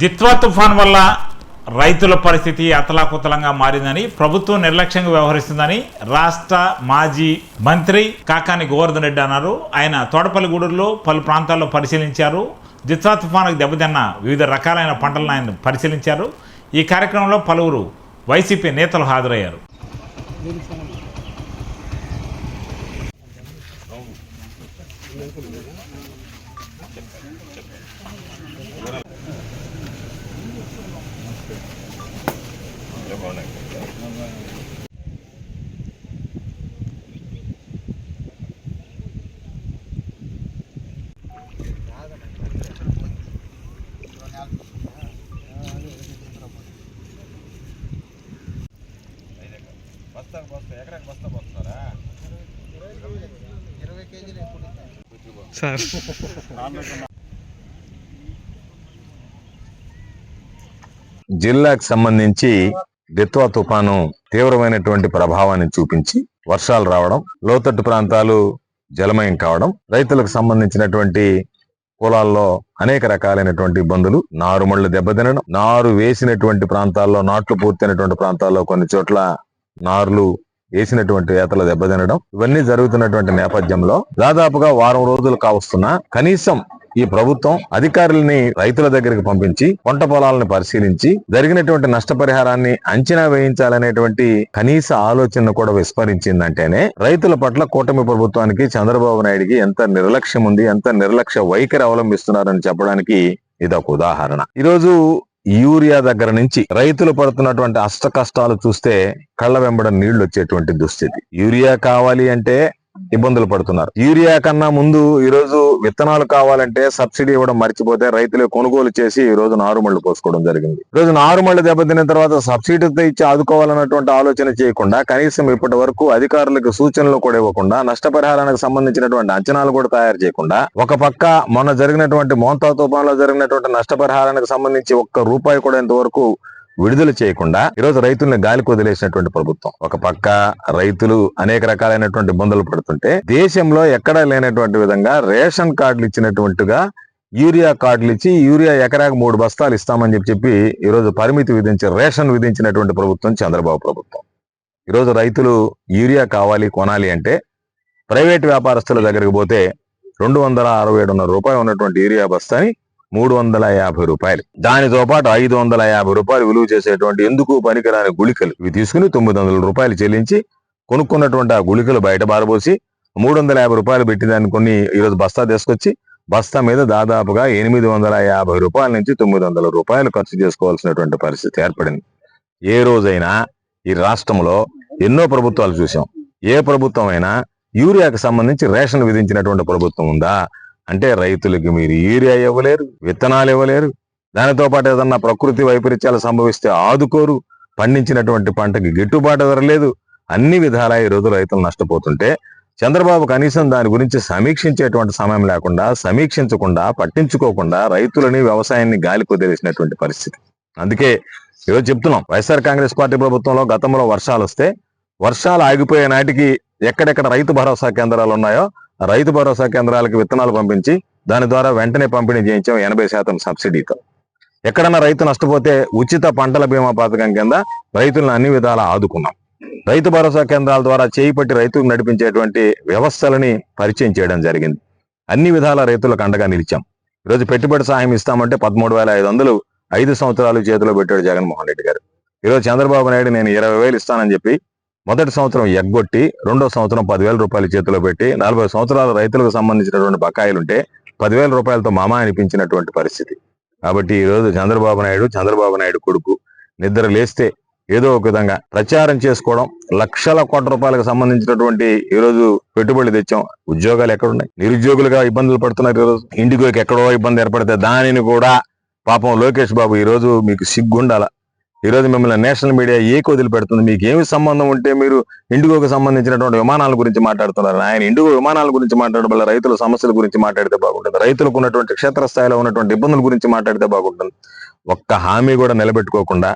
దిత్వా తుఫాన్ వల్ల రైతుల పరిస్థితి అతలాకుతలంగా మారిందని ప్రభుత్వం నిర్లక్ష్యంగా వ్యవహరిస్తుందని రాష్ట్ర మాజీ మంత్రి కాకాని గోవర్ధన్ రెడ్డి అన్నారు. ఆయన తోటపల్లిగూడూరులో పలు ప్రాంతాల్లో పరిశీలించారు. దిత్వా తుఫానుకు దెబ్బతిన్న వివిధ రకాలైన పంటలను ఆయన పరిశీలించారు. ఈ కార్యక్రమంలో పలువురు వైసీపీ నేతలు హాజరయ్యారు. బస్తాకు బస్తా ఎకరాకి బస్తా పోతున్నారా ఇరవై కేజీలు సార్. జిల్లాకు సంబంధించి దిత్వా తుఫాను తీవ్రమైనటువంటి ప్రభావాన్ని చూపించి వర్షాలు రావడం లోతట్టు ప్రాంతాలు జలమయం కావడం రైతులకు సంబంధించినటువంటి పొలాల్లో అనేక రకాలైనటువంటి ఇబ్బందులు నారుమళ్ళు దెబ్బతినడం నారు వేసినటువంటి ప్రాంతాల్లో నాట్లు పూర్తయినటువంటి ప్రాంతాల్లో కొన్ని చోట్ల నారులు వేసినటువంటి వేతలు దెబ్బతినడం ఇవన్నీ జరుగుతున్నటువంటి నేపథ్యంలో దాదాపుగా వారం రోజులు కావస్తున్నా కనీసం ఈ ప్రభుత్వం అధికారుల్ని రైతుల దగ్గరికి పంపించి పంట పొలాలను పరిశీలించి జరిగినటువంటి నష్టపరిహారాన్ని అంచనా వేయించాలనేటువంటి కనీస ఆలోచన కూడా విస్మరించిందంటేనే రైతుల పట్ల కూటమి ప్రభుత్వానికి చంద్రబాబు నాయుడికి ఎంత నిర్లక్ష్యం ఉంది ఎంత నిర్లక్ష్య వైఖరి అవలంబిస్తున్నారని చెప్పడానికి ఇదొక ఉదాహరణ. ఈరోజు యూరియా దగ్గర నుంచి రైతులు పడుతున్నటువంటి అష్ట కష్టాలు చూస్తే కళ్ళ వెంబడ నీళ్ళు వచ్చేటువంటి దుస్థితి. యూరియా కావాలి అంటే ఇబ్బందులు పడుతున్నారు. యూరియా కన్నా ముందు ఈ రోజు విత్తనాలు కావాలంటే సబ్సిడీ ఇవ్వడం మర్చిపోతే రైతులు కొనుగోలు చేసి ఈ రోజు నారుమళ్ళు పోసుకోవడం జరిగింది. ఈ రోజు నారుమళ్ళు దెబ్బతిన్న తర్వాత సబ్సిడీతో ఇచ్చి ఆదుకోవాలన్నటువంటి ఆలోచన చేయకుండా కనీసం ఇప్పటి వరకు అధికారులకు సూచనలు కూడా ఇవ్వకుండా నష్టపరిహారానికి సంబంధించినటువంటి అంచనాలు కూడా తయారు చేయకుండా ఒక పక్క మొన్న జరిగినటువంటి మోంతా తుఫాన్లో జరిగినటువంటి నష్టపరిహారానికి సంబంధించి ఒక్క రూపాయి కూడా ఇంతవరకు విడుదల చేయకుండా ఈరోజు రైతుల్ని గాలికి వదిలేసినటువంటి ప్రభుత్వం. ఒక పక్క రైతులు అనేక రకాలైనటువంటి ఇబ్బందులు పడుతుంటే దేశంలో ఎక్కడా లేనటువంటి విధంగా రేషన్ కార్డులు ఇచ్చినటువంటిగా యూరియా కార్డులు ఇచ్చి యూరియా ఎకరాకు మూడు బస్తాలు ఇస్తామని చెప్పి చెప్పి ఈరోజు పరిమితి విధించి రేషన్ విధించినటువంటి ప్రభుత్వం చంద్రబాబు ప్రభుత్వం. ఈరోజు రైతులు యూరియా కావాలి కొనాలి అంటే ప్రైవేట్ వ్యాపారస్తుల దగ్గరికి పోతే రెండు వందల అరవై ఏడున్నర రూపాయలు ఉన్నటువంటి యూరియా బస్తాని మూడు వందల యాభై రూపాయలు. దానితో పాటు ఐదు వందల యాభై రూపాయలు విలువ చేసేటువంటి ఎందుకు పనికిరాని గుళికలు? ఇవి తీసుకుని తొమ్మిది వందల రూపాయలు చెల్లించి కొనుక్కున్నటువంటి ఆ గుళికలు బయట బారబోసి మూడు వందల యాభై రూపాయలు పెట్టి దాన్ని కొన్ని ఈరోజు బస్తా తీసుకొచ్చి బస్తా మీద దాదాపుగా ఎనిమిది వందల యాభై రూపాయల నుంచి తొమ్మిది వందల రూపాయలు ఖర్చు చేసుకోవాల్సినటువంటి పరిస్థితి ఏర్పడింది. ఏ రోజైనా ఈ రాష్ట్రంలో ఎన్నో ప్రభుత్వాలు చూసాం ఏ ప్రభుత్వం అయినా యూరియాకు సంబంధించి రేషన్ విధించినటువంటి ప్రభుత్వం ఉందా? అంటే రైతులకి మీరు యూరియా ఇవ్వలేరు విత్తనాలు ఇవ్వలేరు. దానితో పాటు ఏదన్నా ప్రకృతి వైపరీత్యాలు సంభవిస్తే ఆదుకోరు. పండించినటువంటి పంటకి గిట్టుబాటు ధర లేదు. అన్ని విధాలా ఈ రోజు రైతులు నష్టపోతుంటే చంద్రబాబు కనీసం దాని గురించి సమీక్షించేటువంటి సమయం లేకుండా సమీక్షించకుండా పట్టించుకోకుండా రైతులని వ్యవసాయాన్ని గాలి కుదిరేసినటువంటి పరిస్థితి. అందుకే ఈరోజు చెప్తున్నాం వైఎస్ఆర్ కాంగ్రెస్ పార్టీ ప్రభుత్వంలో గతంలో వర్షాలు వస్తే వర్షాలు ఆగిపోయే నాటికి ఎక్కడెక్కడ రైతు భరోసా కేంద్రాలు ఉన్నాయో రైతు భరోసా కేంద్రాలకు విత్తనాలు పంపించి దాని ద్వారా వెంటనే పంపిణీ చేయించాం ఎనభై శాతం సబ్సిడీతో. ఎక్కడన్నా రైతు నష్టపోతే ఉచిత పంటల బీమా పథకం కింద రైతులను అన్ని విధాలా ఆదుకున్నాం. రైతు భరోసా కేంద్రాల ద్వారా చేయి పట్టి రైతుకు నడిపించేటువంటి వ్యవస్థలని పరిచయం చేయడం జరిగింది. అన్ని విధాల రైతులకు అండగా నిలిచాం. ఈరోజు పెట్టుబడి సహాయం ఇస్తామంటే పదమూడు వేల ఐదు వందలు ఐదు సంవత్సరాలు చేతిలో పెట్టాడు జగన్మోహన్ రెడ్డి గారు. ఈరోజు చంద్రబాబు నాయుడు నేను ఇరవై వేలు ఇస్తానని చెప్పి మొదటి సంవత్సరం ఎగ్గొట్టి రెండో సంవత్సరం పదివేల రూపాయలు చేతిలో పెట్టి నలభై సంవత్సరాల రైతులకు సంబంధించినటువంటి బకాయిలుంటే పదివేల రూపాయలతో మామ అనిపించినటువంటి పరిస్థితి. కాబట్టి ఈరోజు చంద్రబాబు నాయుడు చంద్రబాబు నాయుడు కొడుకు నిద్ర లేస్తే ఏదో ఒక విధంగా ప్రచారం చేసుకోవడం లక్షల కోట్ల రూపాయలకు సంబంధించినటువంటి ఈ రోజు పెట్టుబడులు తెచ్చాం. ఉద్యోగాలు ఎక్కడున్నాయి? నిరుద్యోగులుగా ఇబ్బందులు పడుతున్నారు ఈ రోజు. ఇండిగోకి ఎక్కడో ఇబ్బంది ఏర్పడితే దానిని కూడా పాపం లోకేష్ బాబు ఈ రోజు మీకు సిగ్గుండాల? ఈ రోజు మిమ్మల్ని నేషనల్ మీడియా ఏ వదిలి పెడుతుంది? మీకు ఏమి సంబంధం ఉంటే మీరు ఇండిగోకి సంబంధించినటువంటి విమానాల గురించి మాట్లాడుతున్నారు? ఆయన ఇండిగో విమానాల గురించి మాట్లాడడం వల్ల రైతుల సమస్యల గురించి మాట్లాడితే బాగుంటుంది. రైతులకు ఉన్నటువంటి క్షేత్రస్థాయిలో ఉన్నటువంటి ఇబ్బందుల గురించి మాట్లాడితే బాగుంటుంది. ఒక్క హామీ కూడా నిలబెట్టుకోకుండా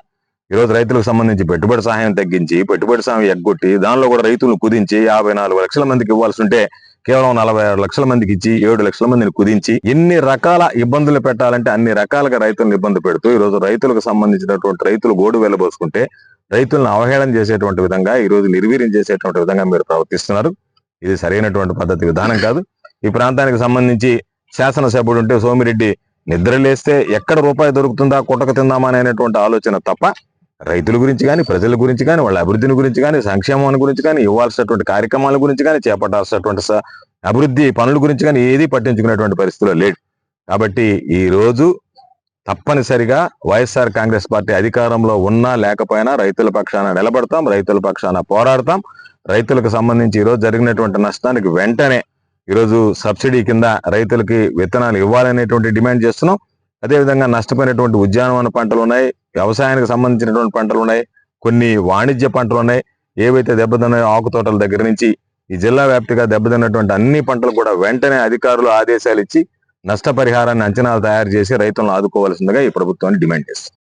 ఈ రోజు రైతులకు సంబంధించి పెట్టుబడి సహాయం తగ్గించి పెట్టుబడి సహాయం ఎగ్గొట్టి దానిలో కూడా రైతులను కుదించి యాభై నాలుగు లక్షల మందికి ఇవ్వాల్సి ఉంటే కేవలం నలభై ఆరు లక్షల మందికి ఇచ్చి ఏడు లక్షల మందిని కుదించి ఎన్ని రకాల ఇబ్బందులు పెట్టాలంటే అన్ని రకాలుగా రైతులను ఇబ్బంది పెడుతూ ఈ రోజు రైతులకు సంబంధించినటువంటి రైతులు గోడు వెళ్ళబోసుకుంటే రైతులను అవహేళన చేసేటువంటి విధంగా ఈ రోజు నిర్వీర్యం చేసేటువంటి విధంగా మీరు ప్రవర్తిస్తున్నారు. ఇది సరైనటువంటి పద్ధతి విధానం కాదు. ఈ ప్రాంతానికి సంబంధించి శాసనసభ్యుడు ఉంటే సోమిరెడ్డి నిద్రలేస్తే ఎక్కడ రూపాయి దొరుకుతుందా కుటక తిందామా అనేటువంటి ఆలోచన తప్ప రైతుల గురించి కానీ ప్రజల గురించి కానీ వాళ్ళ అభివృద్ధిని గురించి కానీ సంక్షేమాన్ని గురించి కానీ ఇవ్వాల్సినటువంటి కార్యక్రమాల గురించి కానీ చేపట్టాల్సినటువంటి అభివృద్ధి పనుల గురించి కానీ ఏది పట్టించుకునేటువంటి పరిస్థితిలో లేడు. కాబట్టి ఈ రోజు తప్పనిసరిగా వైఎస్ఆర్ కాంగ్రెస్ పార్టీ అధికారంలో ఉన్నా లేకపోయినా రైతుల పక్షాన నిలబడతాం రైతుల పక్షాన పోరాడతాం. రైతులకు సంబంధించి ఈరోజు జరిగినటువంటి నష్టానికి వెంటనే ఈరోజు సబ్సిడీ కింద రైతులకి విత్తనాలు ఇవ్వాలనేటువంటి డిమాండ్ చేస్తున్నాం. అదేవిధంగా నష్టపోయినటువంటి ఉద్యానవన పంటలు ఉన్నాయి. వ్యవసాయానికి సంబంధించినటువంటి పంటలు ఉన్నాయి. కొన్ని వాణిజ్య పంటలు ఉన్నాయి. ఏవైతే దెబ్బతిన్నాయో ఆకు తోటల దగ్గర నుంచి ఈ జిల్లా వ్యాప్తిగా దెబ్బతిన్నటువంటి అన్ని పంటలు కూడా వెంటనే అధికారులు ఆదేశాలు ఇచ్చి నష్టపరిహారాన్ని అంచనాలు తయారు చేసి రైతులను ఆదుకోవాల్సిందిగా ఈ ప్రభుత్వాన్ని డిమాండ్ చేస్తుంది.